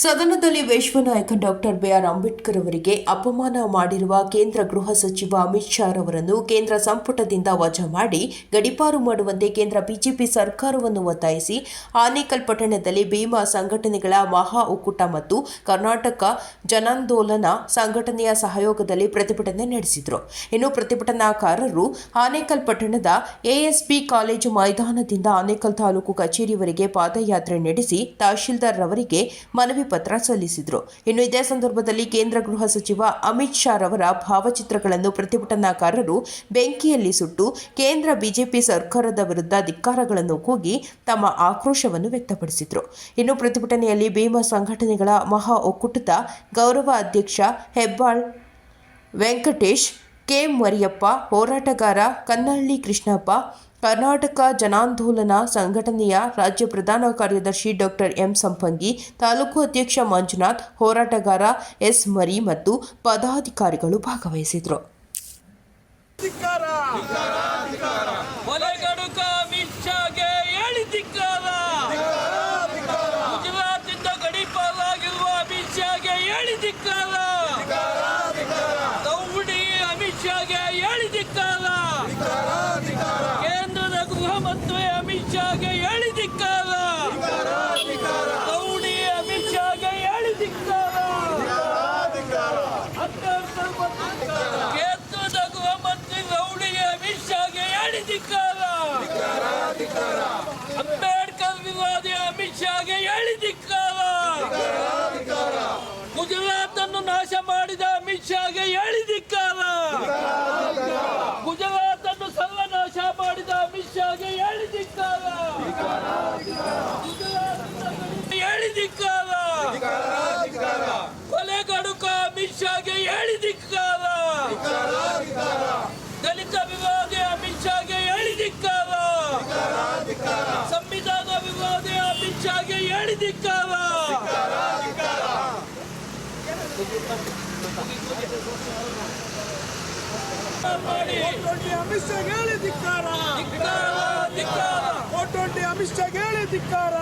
ಸದನದಲ್ಲಿ ವಿಶ್ವನಾಯಕ doctor B R Ambedkar ಅವರಿಗೆ ಅಪಮಾನ ಮಾಡಿರುವ ಕೇಂದ್ರ ಗೃಹ ಸಚಿವ ಅಮಿತ್ ಶಾ ಅವರನ್ನು ಕೇಂದ್ರ ಸಂಪುಟದಿಂದ ವಜಾ ಮಾಡಿ ಗಡಿಪಾರು ಮಾಡುವಂತೆ ಕೇಂದ್ರ ಬಿಜೆಪಿ ಸರ್ಕಾರವನ್ನು ಒತ್ತಾಯಿಸಿ ಆನೇಕಲ್ ಪಟ್ಟಣದಲ್ಲಿ ಭೀಮಾ ಸಂಘಟನೆಗಳ ಮಹಾ ಒಕ್ಕೂಟ ಮತ್ತು ಕರ್ನಾಟಕ ಜನಾಂದೋಲನ ಸಂಘಟನೆಯ ಸಹಯೋಗದಲ್ಲಿ ಪ್ರತಿಭಟನೆ ನಡೆಸಿದರು. ಇನ್ನು ಪ್ರತಿಭಟನಾಕಾರರು ಆನೇಕಲ್ ಪಟ್ಟಣದ ಎಎಸ್ಪಿ ಕಾಲೇಜು ಮೈದಾನದಿಂದ ಆನೇಕಲ್ ತಾಲೂಕು ಕಚೇರಿವರೆಗೆ ಪಾದಯಾತ್ರೆ ನಡೆಸಿ ತಹಶೀಲ್ದಾರ್ ಅವರಿಗೆ ಮನವಿ ಪತ್ರ ಸಲ್ಲಿಸಿದರು. ಇನ್ನು ಇದೇ ಸಂದರ್ಭದಲ್ಲಿ ಕೇಂದ್ರ ಗೃಹ ಸಚಿವ ಅಮಿತ್ ಶಾ ರವರ ಭಾವಚಿತ್ರಗಳನ್ನು ಪ್ರತಿಭಟನಾಕಾರರು ಬೆಂಕಿಯಲ್ಲಿ ಸುಟ್ಟು ಕೇಂದ್ರ ಬಿಜೆಪಿ ಸರ್ಕಾರದ ವಿರುದ್ಧ ಧಿಕ್ಕಾರಗಳನ್ನು ಕೂಗಿ ತಮ್ಮ ಆಕ್ರೋಶವನ್ನು ವ್ಯಕ್ತಪಡಿಸಿದರು. ಇನ್ನು ಪ್ರತಿಭಟನೆಯಲ್ಲಿ ಭೀಮಾ ಸಂಘಟನೆಗಳ ಮಹಾ ಒಕ್ಕೂಟದ ಗೌರವ ಅಧ್ಯಕ್ಷ ಹೆಬ್ಬಾಳ್, ವೆಂಕಟೇಶ್, ಕೆ. ಮರಿಯಪ್ಪ, ಹೋರಾಟಗಾರ ಕನ್ನಳ್ಳಿ ಕೃಷ್ಣಪ್ಪ ಕರ್ನಾಟಕ ಜನಾಂದೋಲನ ಸಂಘಟನೆಯ ರಾಜ್ಯ ಪ್ರಧಾನ ಕಾರ್ಯದರ್ಶಿ ಡಾಕ್ಟರ್ ಎಂ ಸಂಪಂಗಿ ತಾಲೂಕು ಅಧ್ಯಕ್ಷ ಮಂಜುನಾಥ್, ಹೋರಾಟಗಾರ ಎಸ್ ಮರಿ ಮತ್ತು ಪದಾಧಿಕಾರಿಗಳು ಭಾಗವಹಿಸಿದರು ಧಿಕ್ಕಾರ ಕೊಲೆಗಡುಕ ಅಮಿತ್ ಶಾಗೆ ಹೇಳಿ ಧಿಕ್ಕಾರ ಗುಜರಾತಿಂದ ಗಡೀಪಾರಾಗಿರುವ ಅಮಿತ್ ಶಾಗೆ ಹೇಳಿ ಧಿಕ್ಕಾರ ದೌಡಿ ಅಮಿತ್ ಶಾಗೆ ಹೇಳಿ ಧಿಕ್ಕಾರ ಕೇಂದ್ರದ ಗೃಹ ಮಂತ್ರಿ ಅಮಿತ್ ಶಾಗೆ ಹೇಳಿ ಧಿಕ್ಕಾರ ದೌಡಿ ಅಮಿತ್ ಶಾಗೆ ಹೇಳಿ ಧಿಕ್ಕಾರ ಕೇಂದ್ರದ ಗೃಹ ಮಂತ್ರಿ ರೌಡಿಗೆ ಅಮಿತ್ ಶಾಗೆ ಹೇಳಿ ಧಿಕ್ಕಾರ ಅಂಬೇಡ್ಕರ್ ವಿರೋಧಿ ಅಮಿತ್ ಶಾಗೆ ಹೇಳಿ ಧಿಕ್ಕಾರ ಗುಜರಾತ್ ಅನ್ನು ನಾಶ ಮಾಡಿದ ಅಮಿತ್ ಶಾಗೆ ಹೇಳಿ ಧಿಕ್ಕಾರ ಗುಜರಾತ್ ಅನ್ನು ಸರ್ವನಾಶ ಮಾಡಿದ ಅಮಿತ್ ಶಾಗೆ ಹೇಳಿ ಧಿಕ್ಕಾರ ಗುಜರಾತ್ ಅನ್ನು ಹೇಳಿ ಧಿಕ್ಕಾರ ಕೊಲೆಗಡುಕ ಅಮಿತ್ ಶಾಗೆ ಹೇಳಿ ಧಿಕ್ಕಾರ ದಲಿತ ವಿವಾದ ಅಮಿತ್ ಶಾಗೆ ಹೇಳಿ ಧಿಕ್ಕಾರ ಸಂವಿಧಾನ ವಿರೋಧಿ ಅಮಿತ್ ಶಾಗೆ ಹೇಳಿ ಧಿಕ್ಕಾರ ಮಾಡಿ. ಅಮಿತ್ ಶಾ ಹೇಳಿ ಧಿಕ್ಕಾರ ಧಿಕ್ಕಾರ. ಧಿಕ್ಕಾರ ಅಮಿತ್ ಶಾ ಹೇಳಿ ಧಿಕ್ಕಾರ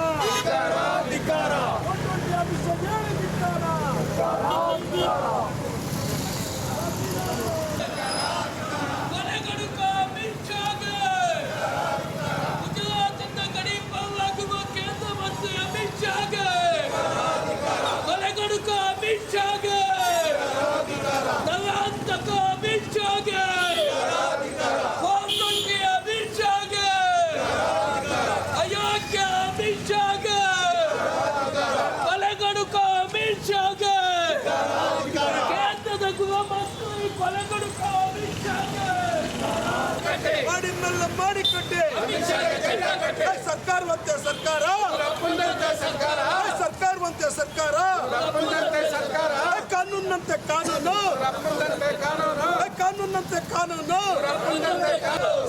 ಮಾಡಿದ್ಮೆಲ್ಲ ಮಾಡಿ ಕಟ್ಟಿ ಏ, ಸರ್ಕಾರವಂತೆ ಸರ್ಕಾರ ಏ, ಸರ್ಕಾರವಂತೆ ಸರ್ಕಾರ ಏ, ಕಾನೂನಂತೆ ಕಾನೂನು ಏ, ಕಾನೂನಂತೆ ಕಾನೂನು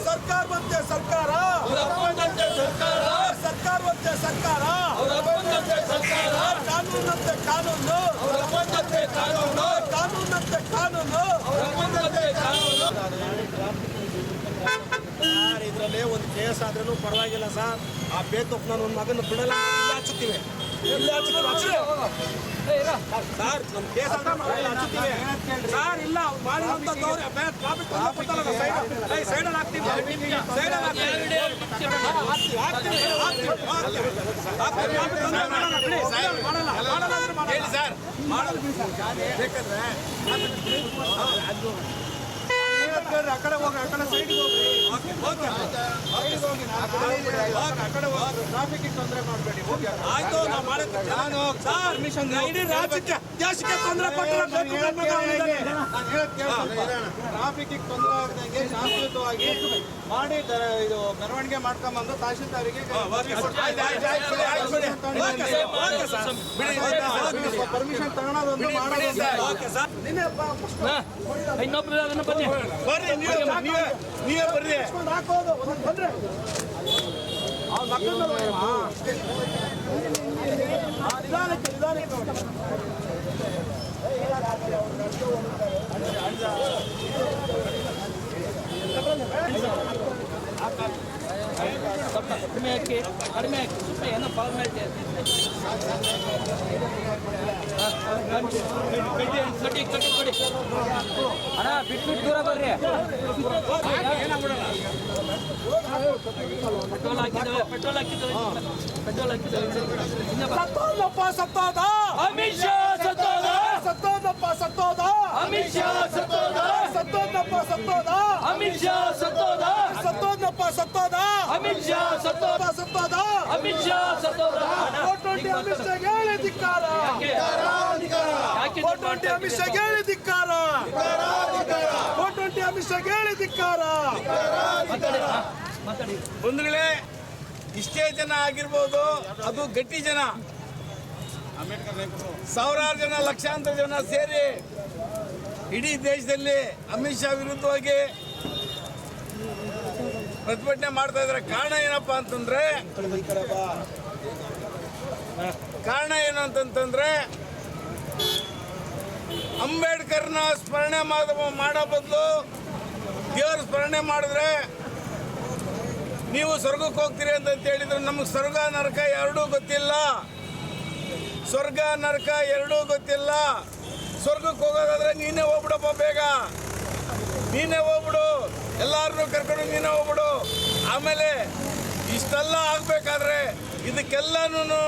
ಸರ್ಕಾರವಂತೆ ಸರ್ಕಾರ ಏ, ಸರ್ಕಾರವಂತೆ ಸರ್ಕಾರ ಏ, ಕಾನೂನಂತೆ ಕಾನೂನು ಏ, ಕಾನೂನಂತೆ ಕಾನೂನು ಕೇಸ್ ಆದ್ರೂ ಪರವಾಗಿಲ್ಲ ಸರ್ ಆ ಬೇತಪ್ಪ ನಾನು ಒಂದು ಮಗನ ಬಿಡಲ್ಲ ಇಲ್ಲಿ ಹಚ್ಚುತ್ತೀವಿ ಇಲ್ಲಿ ಹಚ್ಚುತ್ತೀವಿ ಹಚ್ಚಿ. ಸರ್ ನಮ್ಮ ಕೇಸ್ ಆದ್ರೆ ಪರವಾಗಿಲ್ಲ, ಹಚ್ಚುತ್ತೀವಿ ಸರ್ ಇಲ್ಲ ಅವ್ರು ಮಾಡಿರೋಂಥದ್ದು ಅವ್ರು ಬೇ- ಟ್ರಾಫಿಕ್ ತಂದು ಕೊಡ್ತಾರಲ್ಲ ಸೈಡ್ ಏಯ್, ಸೈಡಲ್ಲಿ ಹಾಕ್ತೀವಿ ಸೈಡಲ್ಲಿ ಹಾಕ್ತೀವಿ ಹಾಕ್ತೀವಿ, ಹಾಕ್ತೀವಿ, ಹಾಕ್ತೀವಿ, ಹಾಕ್ತೀವಿ. ಹಾಕ್ತೀವಿ, ಟ್ರಾಫಿಕ್ ತಂದು ಮಾಡಲ್ಲ, ಮಾಡಲ್ಲ, ಮಾಡಲ್ಲ ಅಂದ್ರೆ ಮಾಡಲ್ಲ. ಸರ್. ಬೇಕಂದ್ರೆ ಆ ಕಡೆ ಹೋಗಿ ಆ ಕಡೆ ಸೈಡ್ಗೆ ಹೋಗ್ರಿ ಓಕೆ ಓಕೆ. ಸೈಡ್ಗೆ ಹೋಗಿ ಆ ಕಡೆ ಹೋಗಿ. ಟ್ರಾಫಿಕ್ ತೊಂದರೆ ಮಾಡಬೇಡಿ. ಹೋಗಿ ಆಯ್ತು ನಾವು ಮಾಡಕ್ಕೆ ನಾನು ಸರ್ ಮಿಷನ್ ಇಡೀ ರಾಜ್ಯಕ್ಕೆ ದೇಶಕ್ಕೆ ತೊಂದರೆ ಕೊಟ್ಟರೆ ಟ್ರಾಫಿಕ್ ತೊಂದರೆ ಆಗದಂಗೆ ಮಾಡಿ ಇದು ಮೆರವಣಿಗೆ ಮಾಡ್ಕೊಂಬಂದು ತಹಶೀಲ್ದಾರಿಗೆ ಪರ್ಮಿಷನ್ ಮಾಡೋದು ಇನ್ನೊಬ್ರು ಅದನ್ನ ಬನ್ನಿ ಬರ್ರಿ ನೀವೇ ನೀವೇ ಬರ್ರಿ ಹಾಕೋದು ಬಂದ್ರೆ ನಿಧಾನಕ್ಕೆ ನಿಧಾನಕ್ಕೆ ನೋಡಿ. ಸ್ವಲ್ಪ ಕಡಿಮೆ ಹಾಕಿ ಕಡಿಮೆ ಹಾಕಿ ಸ್ವಲ್ಪ ಏನೋ ಫಾರ್ಮಾಲಿಟಿ ಕಟ್ಟಿ ಕಟ್ಟಿ ಕೊಡಿ ಅಣ್ಣ ಬಿಟ್ಟು ಬಿಟ್ಟು ದೂರ ಬರ್ರಿ ಪೆಟ್ರೋಲ್ ಹಾಕಿದ್ದೇವೆ ಪೆಟ್ರೋಲ್ ಹಾಕಿದ್ದೇವೆ ಪೆಟ್ರೋಲ್ ಹಾಕಿದ್ದೇವೆ ಸತ್ತೋದ ಅಮಿತ್ ಶಾ ಸತ್ತೋದ ಸತ್ತೋದಪ್ಪ ಸತ್ತೋದ? ಅಮಿತ್ ಶಾ ಸತ್ತೋದ? ಸತ್ತೋದಪ್ಪ ಸತ್ತೋದ? ಅಮಿತ್ ಶಾ ಸತ್ತೋದ? ಸತ್ತೋದಪ್ಪ ಸತ್ತೋದ? ಅಮಿತ್ ಶಾ ಸತ್ತೋದ? ಸತ್ತೋದ? ಅಮಿತ್ ಶಾ ಸತ್ತೋದ? ಫೋರ್ ಟ್ವೆಂಟಿ ಅಮಿತ್ ಶಾ ಹೇಳಿ ಧಿಕ್ಕಾರ. ಫೋರ್ ಟ್ವೆಂಟಿ ಅಮಿತ್ ಶಾ ಹೇಳಿ ಧಿಕ್ಕಾರ. ಫೋರ್ ಟ್ವೆಂಟಿ ಅಮಿತ್ ಶಾ ಹೇಳಿ ಧಿಕ್ಕಾರ. ಬಂಧುಗಳೇ ಇಷ್ಟೇ ಜನ ಆಗಿರ್ಬೋದು ಅದು ಗಟ್ಟಿ ಜನ. ಸಾವಿರಾರು ಜನ ಲಕ್ಷಾಂತರ ಜನ ಸೇರಿ ಇಡೀ ದೇಶದಲ್ಲಿ ಅಮಿತ್ ಶಾ ವಿರುದ್ಧವಾಗಿ ಪ್ರತಿಭಟನೆ ಮಾಡ್ತಾ ಇದ್ದಾರೆ ಕಾರಣ ಏನಪ್ಪಾ ಅಂತಂದ್ರೆ, ಕಾರಣ ಏನು ಅಂತಂತಂದ್ರೆ, ಅಂಬೇಡ್ಕರ್ನ ಸ್ಮರಣೆ ಮಾಡೋ ಬದಲು ದೇವರ ಸ್ಮರಣೆ ಮಾಡಿದ್ರೆ ನೀವು ಸ್ವರ್ಗಕ್ಕೆ ಹೋಗ್ತೀರಿ ಅಂತ ಹೇಳಿದ್ರು ನಮಗೆ ಸ್ವರ್ಗ, ನರಕ ಎರಡೂ ಗೊತ್ತಿಲ್ಲ. ಸ್ವರ್ಗ, ನರಕ ಎರಡೂ ಗೊತ್ತಿಲ್ಲ. ಸ್ವರ್ಗಕ್ಕೆ ಹೋಗೋದಾದ್ರೆ ನೀನೇ ಹೋಗ್ಬಿಡಪ್ಪ ಬೇಗ. ನೀನೇ ಹೋಗ್ಬಿಡು. ಎಲ್ಲಾರನ್ನೂ ಕರ್ಕೊಂಡು ನೀನು ಹೋಗ್ಬಿಡು. ಆಮೇಲೆ ಇಷ್ಟೆಲ್ಲ ಆಗ್ಬೇಕಾದ್ರೆ ಇದಕ್ಕೆಲ್ಲನೂ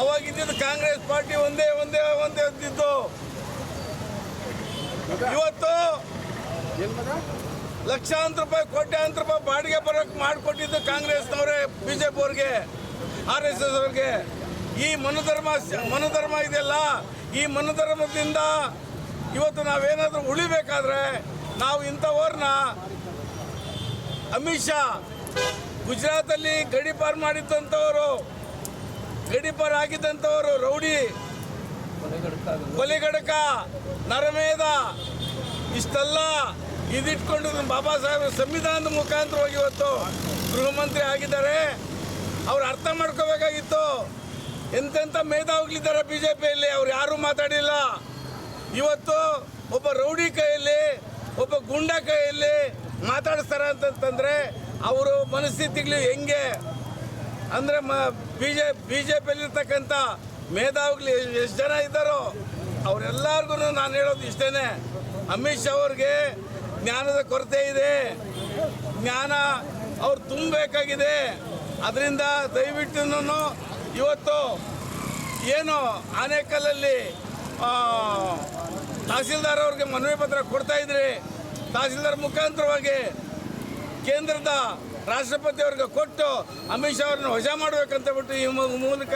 ಅವಾಗಿದ್ದಿದ್ದು ಕಾಂಗ್ರೆಸ್ ಪಾರ್ಟಿ ಒಂದೇ ಒಂದೇ ಒಂದೇ ಇದ್ದಿದ್ದು ಇವತ್ತು ಲಕ್ಷಾಂತರ ರೂಪಾಯಿ, ಕೋಟ್ಯಾಂತರ ರೂಪಾಯಿ ಬಾಡಿಗೆ ಬರೋಕ್ಕೆ ಮಾಡಿಕೊಟ್ಟಿದ್ದು ಕಾಂಗ್ರೆಸ್ನವರೇ, ಬಿಜೆಪಿ ಅವ್ರಿಗೆ, ಆರ್ ಎಸ್ ಎಸ್ ಅವ್ರಿಗೆ. ಈ ಮನುಧರ್ಮ ಮನುಧರ್ಮ ಇದೆಯಲ್ಲ, ಈ ಮನುಧರ್ಮದಿಂದ ಇವತ್ತು ನಾವೇನಾದರೂ ಉಳಿಬೇಕಾದ್ರೆ ನಾವು ಇಂಥವ್ರನ್ನ ಅಮಿತ್ ಶಾ, ಗುಜರಾತಲ್ಲಿ ಗಡಿಪಾರ್ ಮಾಡಿದ್ದಂಥವರು ಗಡಿಪಾರ್ ಆಗಿದ್ದಂಥವರು, ರೌಡಿ ಕೊಲೆಗಡಕ ನರಮೇಧ, ಇಷ್ಟೆಲ್ಲ ಇದಿಟ್ಕೊಂಡು ಬಾಬಾ ಸಾಹೇಬ್ ಸಂವಿಧಾನದ ಮುಖಾಂತರವಾಗಿ ಇವತ್ತು ಗೃಹ ಮಂತ್ರಿ ಆಗಿದ್ದಾರೆ. ಅವ್ರು ಅರ್ಥ ಮಾಡ್ಕೋಬೇಕಾಗಿತ್ತು. ಎಂತೆಂಥ ಮೇಧಾವಿಗಳಿದ್ದಾರೆ ಬಿ ಜೆ ಪಿಯಲ್ಲಿ ಅವ್ರು ಯಾರೂ ಮಾತಾಡಿಲ್ಲ. ಇವತ್ತು ಒಬ್ಬ ರೌಡಿ ಕೈಯಲ್ಲಿ, ಒಬ್ಬ ಗುಂಡ ಕೈಯಲ್ಲಿ ಮಾತಾಡಿಸ್ತಾರೆ ಅಂತಂತಂದರೆ ಅವರು ಮನಸ್ಥಿತಿಗಳು ಹೆಂಗೆ? ಅಂದರೆ ಮ ಬಿ ಜೆ ಬಿ ಜೆ ಪಿಯಲ್ಲಿರ್ತಕ್ಕಂಥ ಮೇಧಾವಿಗಳು ಎಷ್ಟು ಜನ ಇದ್ದಾರೋ ಅವರೆಲ್ಲರಿಗೂ ನಾನು ಹೇಳೋದು ಇಷ್ಟೇ ಅಮಿತ್ ಶಾ ಅವ್ರಿಗೆ ಜ್ಞಾನದ ಕೊರತೆ ಇದೆ. ಜ್ಞಾನ ಅವ್ರು ತುಂಬಬೇಕಾಗಿದೆ. ಅದರಿಂದ ದಯವಿಟ್ಟು ಇವತ್ತು ಏನು ಆನೇಕಲ್ಲಲ್ಲಿ ತಹಸೀಲ್ದಾರ್ ಅವ್ರಿಗೆ ಮನವಿ ಪತ್ರ ಕೊಡ್ತಾ ಇದ್ರಿ. ತಹಸೀಲ್ದಾರ್ ಮುಖಾಂತರವಾಗಿ ಕೇಂದ್ರದ ರಾಷ್ಟ್ರಪತಿ ಅವ್ರಿಗೆ ಕೊಟ್ಟು ಅಮಿತ್ ಶಾ ಅವ್ರನ್ನ ವಜಾ ಮಾಡ್ಬೇಕಂತ ಬಿಟ್ಟು ಈ ಮೂಲಕ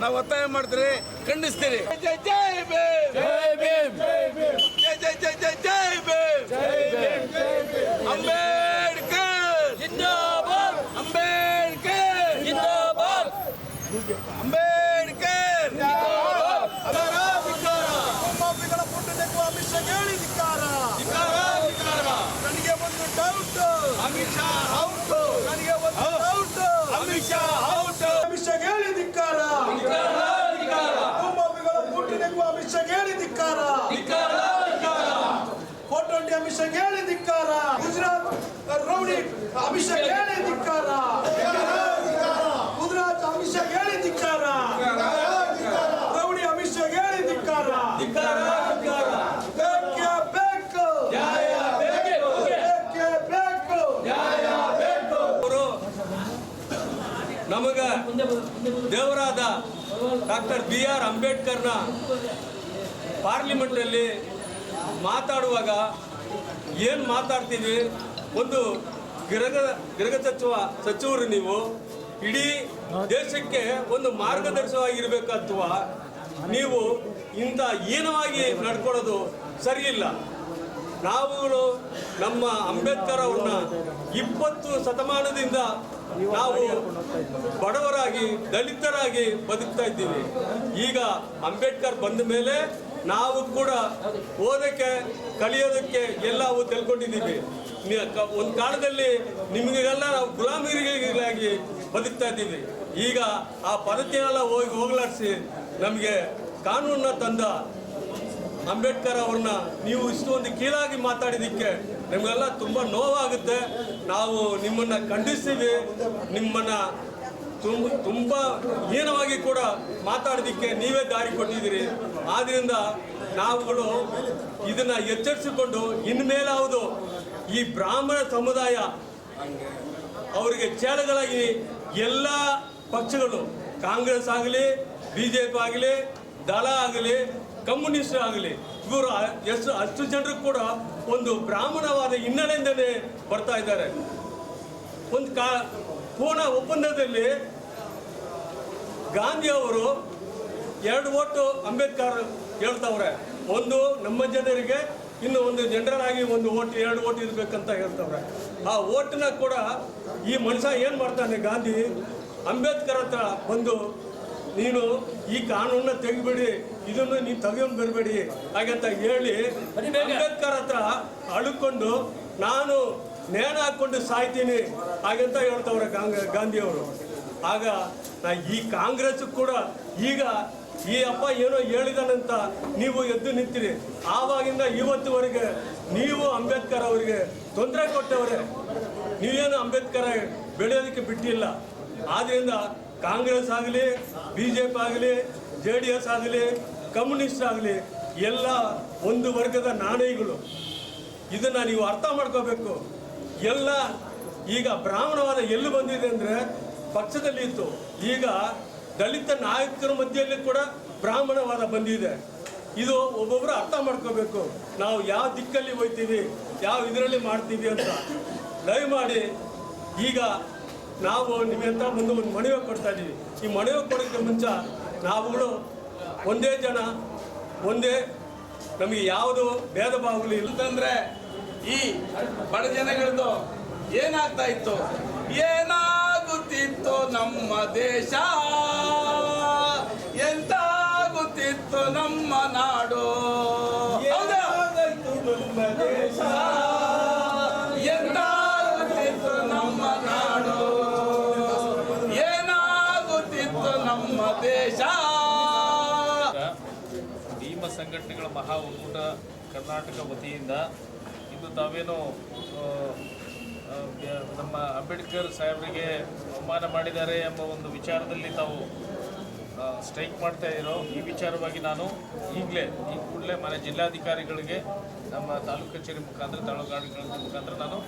ನಾವು ಒತ್ತಾಯ ಮಾಡ್ತೀರಿ ಖಂಡಿಸ್ತೀರಿ. ಜೈ ಜೈ ಭೀಮ್. ಜೈ ಜೈ ಜೈ ಜೈ ಜೈ ಭೀಮ್. ಅಂಬೇಡ್ಕರ್ ಜಿಂದಾಬಾದ್ ಅಂಬೇಡ್ಕರ್ ಜಿಂದಾಬಾದ್ ಅಂಬೇಡ್ಕರ್ ಭೂಮಾಫಿಗಳ ಪುಟ್ಟು ನೆಕ್ಕುವ ಅಮಿತ್ ಶಾಗೆ ಹೇಳಿ ಧಿಕ್ಕಾರ ನನಗೆ ಒಂದು ಡೌಟ್ ಅಮಿತ್ ಶಾ ಔಟ್ ನನಗೆ ಒಂದು ಡೌಟ್ ಅಮಿತ್ ಶಾ ಔಟ್ ಅಮಿತ್ ಶಾಗೆ ಹೇಳಿ ಧಿಕ್ಕಾರ ಭೂಮಾಫಿಗಳ ಪುಟ್ಟು ನೆಕ್ಕುವ ಅಮಿತ್ ಶಾಗೆ ಹೇಳಿ ಧಿಕ್ಕಾರ ಫೋರ್ ಶಾಗೆ ಹೇಳಿ ಧಿಕ್ಕಾರ. ಗುಜರಾತ್ ರೌಡಿ ಅಭಿಷೇಕ್ ಹೇಳಿ ಧಿಕ್ಕಾರ. ಗುಜರಾತ್ ಅಭಿಷೇಕ್ ಹೇಳಿ ಧಿಕ್ಕಾರ. ರೌಡಿ ಶಾಗೆ ಹೇಳಿ ಧಿಕ್ಕಾರ. ನಮಗ ದೇವರಾದ ಡಾಕ್ಟರ್ ಬಿ ಆರ್ ಅಂಬೇಡ್ಕರ್ನ ಪಾರ್ಲಿಮೆಂಟಲ್ಲಿ ಮಾತಾಡುವಾಗ ಏನು ಮಾತಾಡ್ತೀವಿ ಒಂದು ಗೃಹ ಗೃಹ ಸಚಿವ, ಸಚಿವರು ನೀವು ಇಡೀ ದೇಶಕ್ಕೆ ಒಂದು ಮಾರ್ಗದರ್ಶಕವಾಗಿರ್ಬೇಕು ಅಥವಾ ನೀವು ಇಂಥ ಏನವಾಗಿ ನಡ್ಕೊಳ್ಳೋದು ಸರಿಯಿಲ್ಲ ನಾವುಗಳು ನಮ್ಮ ಅಂಬೇಡ್ಕರ್ ಅವ್ರನ್ನ ಇಪ್ಪತ್ತು ಶತಮಾನದಿಂದ ನಾವು ಬಡವರಾಗಿ, ದಲಿತರಾಗಿ ಬದುಕ್ತಾ ಇದ್ದೀವಿ. ಈಗ ಅಂಬೇಡ್ಕರ್ ಬಂದ ಮೇಲೆ ನಾವು ಕೂಡ ಓದಕ್ಕೆ, ಕಲಿಯೋದಕ್ಕೆ ಎಲ್ಲವೂ ತಿಳ್ಕೊಂಡಿದ್ದೀವಿ ಒಂದು ಕಾಲದಲ್ಲಿ ನಿಮಗೆಲ್ಲ ನಾವು ಗುಲಾಮಗಿರಿಗಳಾಗಿ ಬದುಕ್ತಾ ಇದ್ದೀವಿ. ಈಗ ಆ ಪದ್ಧತಿಯೆಲ್ಲ ಹೋಗಿ ಹೋಗ್ಲಾಡಿಸಿ ನಮಗೆ ಕಾನೂನನ್ನ ತಂದ ಅಂಬೇಡ್ಕರ್ ಅವ್ರನ್ನ ನೀವು ಇಷ್ಟೊಂದು ಕೀಳಾಗಿ ಮಾತಾಡಿದ್ದಕ್ಕೆ ನಿಮಗೆಲ್ಲ ತುಂಬ ನೋವಾಗುತ್ತೆ. ನಾವು ನಿಮ್ಮನ್ನ ಖಂಡಿಸ್ತೀವಿ. ನಿಮ್ಮನ್ನ ತುಂಬ ತುಂಬ ಹೀನವಾಗಿ ಕೂಡ ಮಾತಾಡೋದಕ್ಕೆ ನೀವೇ ದಾರಿ ಕೊಟ್ಟಿದ್ದೀರಿ. ಆದ್ದರಿಂದ ನಾವುಗಳು ಇದನ್ನು ಎಚ್ಚರಿಸಿಕೊಂಡು ಇನ್ಮೇಲಾವುದು ಈ ಬ್ರಾಹ್ಮಣ ಸಮುದಾಯ ಅವರಿಗೆ ಚೇಳಗಳಾಗಿ ಎಲ್ಲ ಪಕ್ಷಗಳು, ಕಾಂಗ್ರೆಸ್ ಆಗಲಿ ಬಿ ಜೆ ಪಿ ಆಗಲಿ, ದಳ ಆಗಲಿ, ಕಮ್ಯುನಿಸ್ಟ್ ಆಗಲಿ, ಇವರು ಎಷ್ಟು ಅಷ್ಟು ಜನರು ಕೂಡ ಒಂದು ಬ್ರಾಹ್ಮಣವಾದ ಹಿನ್ನೆಲೆಯಿಂದಲೇ ಬರ್ತಾ ಇದ್ದಾರೆ. ಒಂದು ಕಾ ಪೂರ್ಣ ಒಪ್ಪಂದದಲ್ಲಿ ಗಾಂಧಿ ಅವರು ಎರಡು ಓಟು ಅಂಬೇಡ್ಕರ್ ಹೇಳ್ತಾವ್ರೆ. ಒಂದು ನಮ್ಮ ಜನರಿಗೆ ಇನ್ನು ಒಂದು ಜನರಲ್ ಆಗಿ ಒಂದು ಓಟ್ ಎರಡು ಓಟ್ ಇರಬೇಕಂತ ಹೇಳ್ತಾವ್ರೆ. ಆ ಓಟ್ನ ಕೂಡ ಈ ಮನುಷ್ಯ ಏನು ಮಾಡ್ತಾನೆ ಗಾಂಧಿ? ಅಂಬೇಡ್ಕರ್ ಹತ್ರ ಬಂದು ನೀನು ಈ ಕಾನೂನನ್ನ ತೆಗಿಬೇಡಿ ಇದನ್ನು ನೀನು ತೆಗೆಯೋನ್ ಬರಬೇಡಿ. ಹಾಗಂತ ಹೇಳಿ ಅಂಬೇಡ್ಕರ್ ಹತ್ರ ಅಳುಕೊಂಡು ನಾನು ನೇಣ ಹಾಕ್ಕೊಂಡು ಸಾಯ್ತೀನಿ. ಹಾಗಂತ ಹೇಳ್ತವ್ರೆ ಗಾಂಗ ಗಾಂಧಿಯವರು. ಆಗ ನಾ ಈ ಕಾಂಗ್ರೆಸ್ ಕೂಡ ಈಗ ಈ ಅಪ್ಪ ಏನೋ ಹೇಳಿದಾನಂತ ನೀವು ಎದ್ದು ನಿಂತಿರಿ. ಆವಾಗಿಂದ ಇವತ್ತುವರೆಗೆ ನೀವು ಅಂಬೇಡ್ಕರ್ ಅವರಿಗೆ ತೊಂದರೆ ಕೊಟ್ಟವ್ರೆ. ನೀವೇನು ಅಂಬೇಡ್ಕರ್ ಬೆಳೆಯೋದಕ್ಕೆ ಬಿಟ್ಟಿಲ್ಲ. ಆದ್ದರಿಂದ ಕಾಂಗ್ರೆಸ್ ಆಗಲಿ ಬಿ ಜೆ ಪಿ ಆಗಲಿ, ಜೆ ಡಿ ಎಸ್ ಆಗಲಿ, ಕಮ್ಯುನಿಸ್ಟ್ ಆಗಲಿ ಎಲ್ಲ ಒಂದು ವರ್ಗದ ನಾಣಯಗಳು ಇದನ್ನು ನೀವು ಅರ್ಥ ಮಾಡ್ಕೋಬೇಕು. ಎಲ್ಲ ಈಗ ಬ್ರಾಹ್ಮಣವಾದ ಎಲ್ಲಿ ಬಂದಿದೆ ಅಂದ್ರೆ ಪಕ್ಷದಲ್ಲಿ ಇತ್ತು. ಈಗ ದಲಿತ ನಾಯಕರ ಮಧ್ಯೆಯಲ್ಲಿ ಕೂಡ ಬ್ರಾಹ್ಮಣವಾದ ಬಂದಿದೆ. ಇದು ಒಬ್ಬೊಬ್ರು ಅರ್ಥ ಮಾಡ್ಕೋಬೇಕು. ನಾವು ಯಾವ ದಿಕ್ಕಲ್ಲಿ ಹೋಗ್ತೀವಿ ಯಾವ ಇದರಲ್ಲಿ ಮಾಡ್ತೀವಿ ಅಂತ. ದಯಮಾಡಿ ಈಗ ನಾವು ನಿಮ್ಮೆಂತ ಮುಂದೆ ಒಂದು ಮನವಿ ಕೊಡ್ತಾ ಇದ್ದೀವಿ ಈ ಮನವಿ ಕೊಡೋಕ್ಕೆ ಮುಂಚೆ ನಾವುಗಳು ಒಂದೇ ಜನ, ಒಂದೇ ನಮಗೆ ಯಾವುದು ಭೇದ ಭಾವಗಳು ಇಲ್ಲದಂದ್ರೆ ಈ ಬಡ ಜನಗಳದ್ದು ಏನಾಗ್ತಾ ಇತ್ತು? ಏನಾಗುತ್ತಿತ್ತು ನಮ್ಮ ದೇಶ? ಎಂತಾಗುತ್ತಿತ್ತು ನಮ್ಮ ನಾಡು? ಹೌದಾ? ಎಂತಾಗುತ್ತಿತ್ತು ನಮ್ಮ ನಾಡು? ಏನಾಗುತ್ತಿತ್ತು ನಮ್ಮ ದೇಶ? ಭೀಮ ಸಂಘಟನೆಗಳ ಮಹಾ ಒಕ್ಕೂಟ ಕರ್ನಾಟಕ ವತಿಯಿಂದ ಇಂದು ತಾವೇನು ನಮ್ಮ ಅಂಬೇಡ್ಕರ್ ಸಾಹೇಬರಿಗೆ ಅವಮಾನ ಮಾಡಿದ್ದಾರೆ ಎಂಬ ಒಂದು ವಿಚಾರದಲ್ಲಿ ತಾವು ಸ್ಟ್ರೈಕ್ ಮಾಡ್ತಾ ಇರೋ ಈ ವಿಚಾರವಾಗಿ ನಾನು ಈಗಲೇ, ಈ ಕೂಡಲೇ ಮನೆ ಜಿಲ್ಲಾಧಿಕಾರಿಗಳಿಗೆ, ನಮ್ಮ ತಾಲೂಕು ಕಚೇರಿ ಮುಖಾಂತರ ತಾಲೂಕಾಧಿಕಾರಿಗಳ ಮುಖಾಂತರ ನಾನು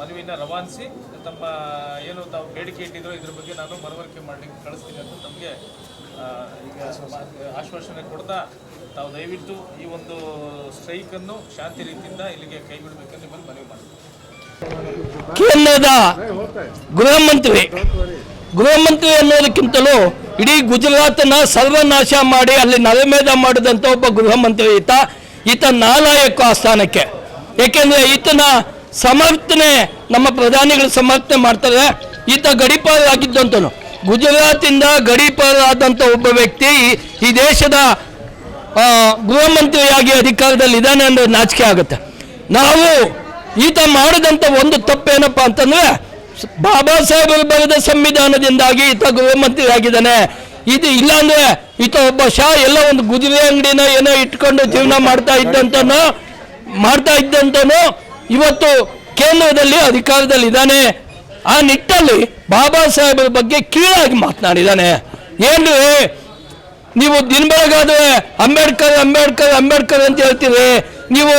ಮನವಿನ ರವಾನಿಸಿ, ತಮ್ಮ ಏನು ತಾವು ಬೇಡಿಕೆ ಇಟ್ಟಿದ್ರು ಇದ್ರ ಬಗ್ಗೆ ನಾನು ಮನವರಿಕೆ ಮಾಡಲಿಕ್ಕೆ ಕಳಿಸ್ತೀನಿ ಅಂತ ತಮಗೆ ಈಗ ಆಶ್ವಾಸನೆ ಕೊಡ್ತಾ ತಾವು ದಯವಿಟ್ಟು ಈ ಒಂದು ಸ್ಟ್ರೈಕನ್ನು ಶಾಂತಿ ರೀತಿಯಿಂದ ಇಲ್ಲಿಗೆ ಕೈ ಬಿಡಬೇಕಂತ ನಿಮ್ಮಲ್ಲಿ ಮನವಿ ಮಾಡ್ತೀನಿ ಕೇಂದ್ರದ ಗೃಹ ಮಂತ್ರಿ ಗೃಹ ಮಂತ್ರಿ ಅನ್ನೋದಕ್ಕಿಂತಲೂ ಇಡೀ ಗುಜರಾತ್ನ ಸರ್ವನಾಶ ಮಾಡಿ ಅಲ್ಲಿ ನರಮೇಧ ಮಾಡಿದಂಥ ಒಬ್ಬ ಗೃಹ ಮಂತ್ರಿ ಈತ. ಈತ ನಾಲಾಯಕ ಆ ಸ್ಥಾನಕ್ಕೆ ಏಕೆಂದರೆ ಈತನ ಸಮರ್ಥನೆ ನಮ್ಮ ಪ್ರಧಾನಿಗಳು ಸಮರ್ಥನೆ ಮಾಡ್ತಾರೆ. ಈತ ಗಡಿಪಾರಾಗಿದ್ದಂತನು. ಗುಜರಾತಿಂದ ಗಡಿಪಾರಾದಂಥ ಒಬ್ಬ ವ್ಯಕ್ತಿ ಈ ದೇಶದ ಆ, ಗೃಹ ಮಂತ್ರಿಯಾಗಿ ಅಧಿಕಾರದಲ್ಲಿ ಇದ್ದಾನೆ ಅನ್ನೋದು ನಾಚಿಕೆ ಆಗುತ್ತೆ. ನಾವು ಈತ ಮಾಡಿದಂಥ ಒಂದು ತಪ್ಪೇನಪ್ಪ ಅಂತಂದ್ರೆ ಬಾಬಾ ಸಾಹೇಬರು ಬರೆದ ಸಂವಿಧಾನದಿಂದಾಗಿ ಈತ ಗೃಹ ಮಂತ್ರಿ ಆಗಿದ್ದಾನೆ ಇದು ಇಲ್ಲಾಂದ್ರೆ ಈತ ಒಬ್ಬ ಶಾ ಎಲ್ಲ ಒಂದು ಗುದುರೆ ಅಂಗಡಿನ ಏನೋ ಇಟ್ಕೊಂಡು ಜೀವನ ಮಾಡ್ತಾ ಇದ್ದಂತನೋ ಮಾಡ್ತಾ ಇದ್ದಂತನೋ ಇವತ್ತು ಕೇಂದ್ರದಲ್ಲಿ ಅಧಿಕಾರದಲ್ಲಿ ಇದ್ದಾನೆ. ಆ ನಿಟ್ಟಲ್ಲಿ ಬಾಬಾ ಸಾಹೇಬರ ಬಗ್ಗೆ ಕೀಳಾಗಿ ಮಾತನಾಡಿದ್ದಾನೆ. ಏನ್ರಿ? ನೀವು ದಿನ ಬೆಳಗಾದ್ರೆ ಅಂಬೇಡ್ಕರ್ ಅಂಬೇಡ್ಕರ್ ಅಂಬೇಡ್ಕರ್ ಅಂತ ಹೇಳ್ತೀರಿ. ನೀವು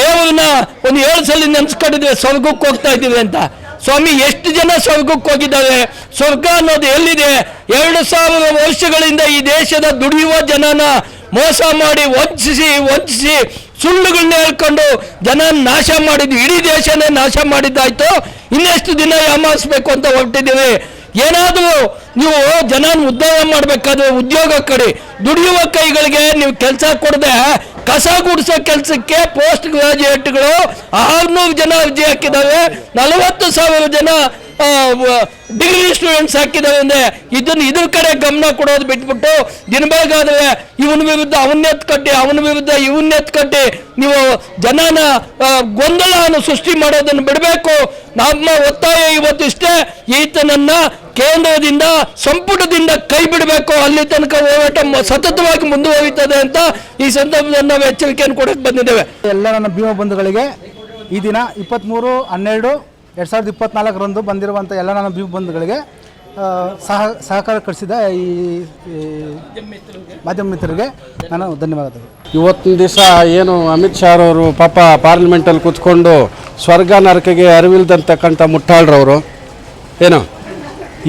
ದೇವರನ್ನ ಒಂದು ಏಳು ಸಲ ನೆನ್ಸ್ಕೊಂಡಿದ್ರೆ ಸ್ವರ್ಗಕ್ಕೆ ಹೋಗ್ತಾ ಇದ್ದೀವಿ ಅಂತ. ಸ್ವಾಮಿ, ಎಷ್ಟು ಜನ ಸ್ವರ್ಗಕ್ಕೆ ಹೋಗಿದ್ದಾರೆ? ಸ್ವರ್ಗ ಅನ್ನೋದು ಎಲ್ಲಿದೆ? ಎರಡು ಸಾವಿರ ವರ್ಷಗಳಿಂದ ಈ ದೇಶದ ದುಡಿಯುವ ಜನನ ಮೋಸ ಮಾಡಿ ವಂಚಿಸಿ ವಂಚಿಸಿ ಸುಳ್ಳುಗಳನ್ನ ಹೇಳ್ಕೊಂಡು ಜನ ನಾಶ ಮಾಡಿದ್ವಿ ಇಡೀ ದೇಶನೇ ನಾಶ ಮಾಡಿದ್ದಾಯ್ತು. ಇನ್ನೆಷ್ಟು ದಿನ ಯಾಮಾರಿಸ್ಬೇಕು ಅಂತ ಹೊರಟಿದ್ದೀವಿ ಏನಾದರೂ ನೀವು ಜನ ಉದ್ಯೋಗ ಮಾಡಬೇಕಾದ್ರೆ ಉದ್ಯೋಗ ಕಡೆ, ದುಡಿಯುವ ಕೈಗಳಿಗೆ ನೀವು ಕೆಲಸ ಕೊಡದೆ ಕಸ ಗುಡಿಸೋ ಕೆಲಸಕ್ಕೆ ಪೋಸ್ಟ್ ಗ್ರಾಜುಯೇಟ್ಗಳು ಆರುನೂರು ಜನ ಅರ್ಜಿ ಹಾಕಿದ್ದಾರೆ ನಲವತ್ತು ಸಾವಿರ ಜನ ಡಿಗ್ರಿ ಸ್ಟೂಡೆಂಟ್ಸ್ ಹಾಕಿದ್ದಾರೆ ಅಂದ್ರೆ ಇದನ್ನು ಇದ್ರ ಕಡೆ ಗಮನ ಕೊಡೋದು ಬಿಟ್ಬಿಟ್ಟು ದಿನ ಬೆಳಗಾದ್ರೆ ಇವನ ವಿರುದ್ಧ ಅವನ್ನೆತ್ ಕಟ್ಟಿ, ಅವನ ವಿರುದ್ಧ ಇವನ್ನೆತ್ ಕಟ್ಟಿ ನೀವು ಜನನ ಗೊಂದಲವನ್ನು ಸೃಷ್ಟಿ ಮಾಡೋದನ್ನು ಬಿಡಬೇಕು. ನಮ್ಮ ಒತ್ತಾಯ ಇವತ್ತು ಇಷ್ಟೇ ಈತನನ್ನ ಕೇಂದ್ರದಿಂದ, ಸಂಪುಟದಿಂದ ಕೈ ಬಿಡಬೇಕು. ಅಲ್ಲಿ ತನಕ ಹೋರಾಟ ಸತತವಾಗಿ ಮುಂದುವರಿತದೆ ಅಂತ ಈ ಸಂದರ್ಭದಲ್ಲಿ ನಾವು ಎಚ್ಚರಿಕೆಯನ್ನು ಕೊಡಕ್ಕೆ ಬಂದಿದ್ದೇವೆ. ಎಲ್ಲ ನನ್ನ ಭೀಮ ಬಂಧುಗಳಿಗೆ ಈ ದಿನ ಇಪ್ಪತ್ತ್ಮೂರು ಹನ್ನೆರಡು ಎರಡು ಸಾವಿರದ ಇಪ್ಪತ್ನಾಲ್ಕರಂದು ಬಂದಿರುವಂಥ ಎಲ್ಲ ನನ್ನ ಬಂಧುಗಳಿಗೆ ಸಹ, ಸಹಕಾರ ಕಳಿಸಿದ ಈ ಈ ಮಾಧ್ಯಮ ಮಿತ್ರರಿಗೆ ನಾನು ಧನ್ಯವಾದಗಳು. ಇವತ್ತಿನ ದಿವಸ ಏನು ಅಮಿತ್ ಶಾ ಅವರು ಪಾಪ ಪಾರ್ಲಿಮೆಂಟಲ್ಲಿ ಕೂತ್ಕೊಂಡು ಸ್ವರ್ಗ ನರಕಗೆ ಅರಿವಿಲ್ದಂತಕ್ಕಂಥ ಮುಟ್ಟಾಳ್ರವರು ಏನು?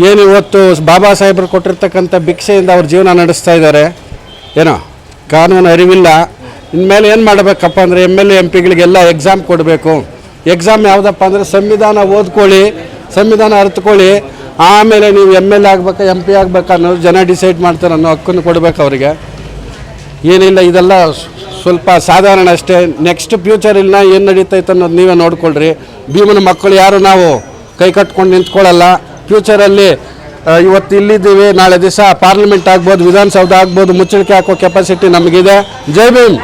ಏನು ಇವತ್ತು ಬಾಬಾ ಸಾಹೇಬರು ಕೊಟ್ಟಿರ್ತಕ್ಕಂಥ ಭಿಕ್ಷೆಯಿಂದ ಅವ್ರ ಜೀವನ ನಡೆಸ್ತಾ ಇದ್ದಾರೆ, ಏನೋ? ಕಾನೂನು ಅರಿವಿಲ್ಲ. ಇನ್ಮೇಲೆ ಏನು ಮಾಡಬೇಕಪ್ಪ ಅಂದರೆ ಎಂ ಎಲ್ ಎ ಎಂ ಪಿಗಳಿಗೆಲ್ಲ ಎಕ್ಸಾಮ್ ಕೊಡಬೇಕು. ಎಕ್ಸಾಮ್ ಯಾವುದಪ್ಪ ಅಂದರೆ ಸಂವಿಧಾನ ಓದ್ಕೊಳ್ಳಿ, ಸಂವಿಧಾನ ಅರ್ಥಕೊಳ್ಳಿ ಆಮೇಲೆ ನೀವು ಎಂ ಎಲ್ ಎ ಆಗ್ಬೇಕಾ ಎಂ ಪಿ ಆಗ್ಬೇಕಾ ಅನ್ನೋದು ಜನ ಡಿಸೈಡ್ ಮಾಡ್ತಾರೆ ಅನ್ನೋ ಹಕ್ಕನ್ನು ಕೊಡಬೇಕು ಅವರಿಗೆ. ಏನಿಲ್ಲ, ಇದೆಲ್ಲ ಸ್ವಲ್ಪ ಸಾಧಾರಣ ಅಷ್ಟೇ. ನೆಕ್ಸ್ಟ್ ಫ್ಯೂಚರಿಲ್ಲ ಏನು ನಡೀತೈತೆ ಅನ್ನೋದು ನೀವೇ ನೋಡ್ಕೊಳ್ರಿ. ಭೀಮನ ಮಕ್ಕಳು ಯಾರು ನಾವು? ಕೈ ಕಟ್ಕೊಂಡು ನಿಂತ್ಕೊಳ್ಳಲ್ಲ. ಫ್ಯೂಚರಲ್ಲಿ ಇವತ್ತು ಇಲ್ಲಿದ್ದೀವಿ, ನಾಳೆ ದಿವಸ ಪಾರ್ಲಿಮೆಂಟ್ ಆಗ್ಬೋದು, ವಿಧಾನಸೌಧ ಆಗ್ಬೋದು, ಮುಚ್ಚಳಿಕೆ ಹಾಕೋ ಕೆಪಾಸಿಟಿ ನಮಗಿದೆ. ಜೈ ಭೀಮ್!